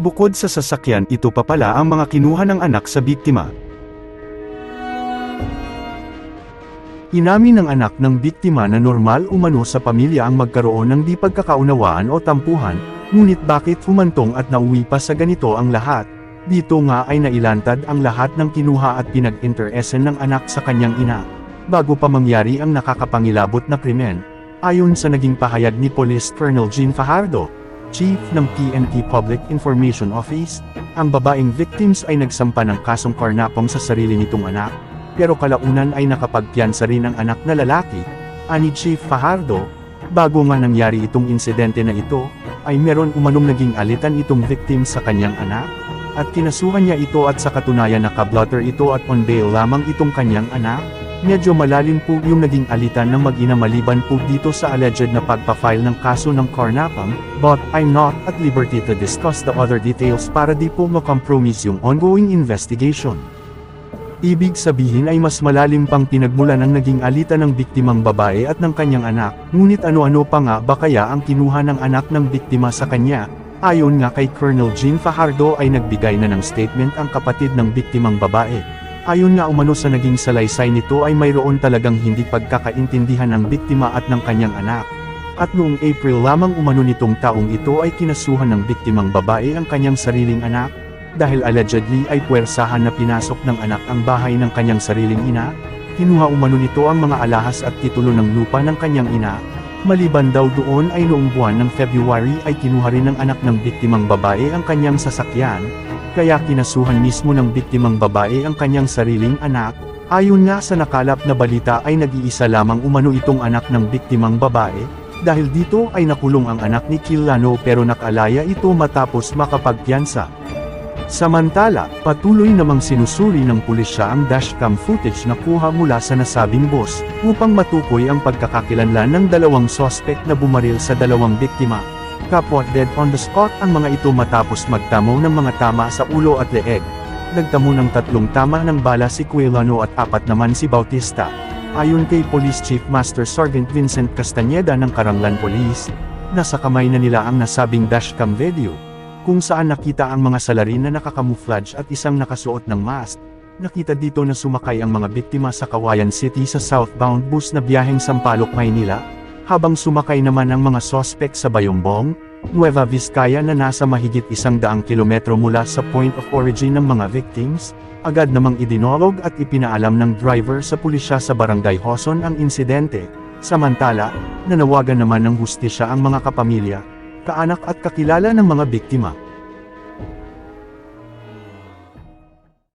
Bukod sa sasakyan, ito pa pala ang mga kinuha ng anak sa biktima. Inamin ng anak ng biktima na normal umano sa pamilya ang magkaroon ng di pagkakaunawaan o tampuhan, ngunit bakit humantong at nauwi pa sa ganito ang lahat? Dito nga ay nailantad ang lahat ng kinuha at pinag-interessen ng anak sa kanyang ina. Bago pa mangyari ang nakakapangilabot na krimen, ayon sa naging pahayag ni Police Colonel Jean Fajardo, Chief ng PNP Public Information Office, ang babaeng victims ay nagsampa ng kasong karnapong sa sarili nitong anak, pero kalaunan ay nakapagpiyansa rin ang anak na lalaki, ani Chief Fajardo, bago nga nangyari itong insidente na ito, ay meron umanong naging alitan itong victim sa kanyang anak, at kinasuhan niya ito at sa katunayan nakablotter ito at on bail lamang itong kanyang anak, Medyo malalim po yung naging alitan ng mag-ina maliban po dito sa alleged na pagpa-file ng kaso ng karnapang, but I'm not at liberty to discuss the other details para di po makompromise yung ongoing investigation. Ibig sabihin ay mas malalim pang pinagmulan ang naging alitan ng biktimang babae at ng kanyang anak, ngunit ano-ano pa nga ba kaya ang kinuha ng anak ng biktima sa kanya? Ayon nga kay Colonel Jean Fajardo ay nagbigay na ng statement ang kapatid ng biktimang babae. Ayon nga umano sa naging salaysay nito ay mayroon talagang hindi pagkakaintindihan ng biktima at ng kanyang anak. At noong April lamang umano nitong taong ito ay kinasuhan ng biktimang babae ang kanyang sariling anak, dahil allegedly ay puwersahan na pinasok ng anak ang bahay ng kanyang sariling ina, kinuha umano nito ang mga alahas at titulo ng lupa ng kanyang ina. Maliban daw doon ay noong buwan ng February ay kinuha rin ng anak ng biktimang babae ang kanyang sasakyan, kaya kinasuhan mismo ng biktimang babae ang kanyang sariling anak, ayon nga sa nakalap na balita ay nag-iisa lamang umano itong anak ng biktimang babae, dahil dito ay nakulong ang anak ni Kilano pero nakalaya ito matapos makapagpiyansa. Samantala, patuloy namang sinusuri ng pulisya ang dashcam footage na kuha mula sa nasabing bus, upang matukoy ang pagkakakilanlan ng dalawang sospek na bumaril sa dalawang biktima. Kapwa dead on the spot ang mga ito matapos magtamo ng mga tama sa ulo at leeg. Nagtamo ng tatlong tama ng bala si Cuelano at apat naman si Bautista. Ayon kay Police Chief Master Sergeant Vincent Castañeda ng Karanglan Police, nasa kamay na nila ang nasabing dashcam video, kung saan nakita ang mga salarin na nakakamuflage at isang nakasuot ng mask. Nakita dito na sumakay ang mga biktima sa Kawayan City sa southbound bus na biyaheng Sampaloc, Maynila, habang sumakay naman ang mga sospek sa Bayombong, Nueva Vizcaya na nasa mahigit isang daang kilometro mula sa point of origin ng mga victims, agad namang idinolog at ipinaalam ng driver sa pulisya sa Barangay Hoson ang insidente, samantala, nanawagan naman ng hustisya ang mga kapamilya, kaanak at kakilala ng mga biktima.